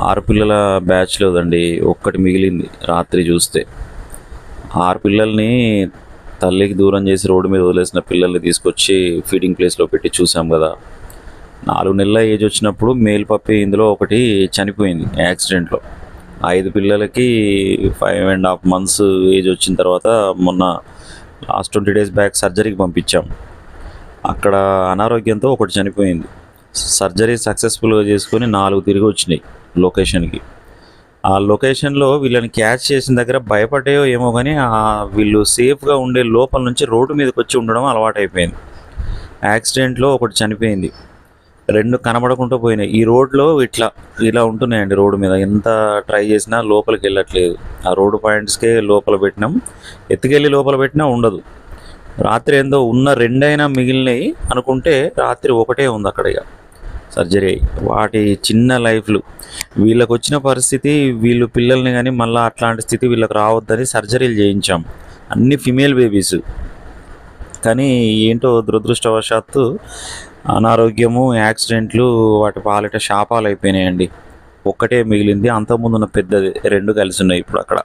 ఆరు పిల్లల బ్యాచ్లో ఒక్కటి మిగిలింది రాత్రి చూస్తే. ఆరు పిల్లల్ని తల్లికి దూరం చేసి రోడ్డు మీద వదిలేసిన పిల్లల్ని తీసుకొచ్చి ఫీడింగ్ ప్లేస్లో పెట్టి చూసాం కదా. నాలుగు నెలల ఏజ్ వచ్చినప్పుడు మేల్ పప్పి ఇందులో ఒకటి చనిపోయింది యాక్సిడెంట్లో ఐదు పిల్లలకి five and half months age వచ్చిన తర్వాత మొన్న లాస్ట్ ట్వంటీ డేస్ బ్యాక్ సర్జరీకి పంపించాం. అక్కడ అనారోగ్యంతో ఒకటి చనిపోయింది. సర్జరీ సక్సెస్ఫుల్గా చేసుకొని నాలుగు తిరిగి వచ్చినాయి లొకేషన్కి. ఆ లొకేషన్లో వీళ్ళని క్యాచ్ చేసిన దగ్గర భయపడ్డాయో ఏమో కానీ వీళ్ళు సేఫ్గా ఉండే లోపల నుంచి రోడ్డు మీదకి వచ్చి ఉండడం అలవాటైపోయింది. యాక్సిడెంట్లో ఒకటి చనిపోయింది. రెండు కనబడకుండా పోయినాయి. ఈ రోడ్లో ఇట్లా ఇలా ఉంటున్నాయండి రోడ్డు మీద. ఎంత ట్రై చేసినా లోపలికి వెళ్ళట్లేదు. ఆ రోడ్డు పాయింట్స్కే లోపల పెట్టినాం. ఎత్తుకెళ్ళి లోపల పెట్టినా ఉండదు. రాత్రి ఏందో ఉన్న రెండైనా మిగిలినవి అనుకుంటే రాత్రి ఒకటే ఉంది అక్కడ ఇక. సర్జరీ. వాటి చిన్న లైఫ్లు. వీళ్ళకు వచ్చిన పరిస్థితి వీళ్ళు పిల్లల్ని కానీ మళ్ళీ అట్లాంటి స్థితి వీళ్ళకి రావద్దని సర్జరీలు చేయించాం. అన్ని ఫిమేల్ బేబీస్. కానీ ఏంటో దురదృష్టవశాత్తు అనారోగ్యము యాక్సిడెంట్లు వాటి పాలిట శాపాలు అయిపోయినాయండి ఒక్కటే మిగిలింది అంతకుముందు ఉన్న పెద్దది రెండు కలిసి ఉన్నాయి ఇప్పుడు అక్కడ.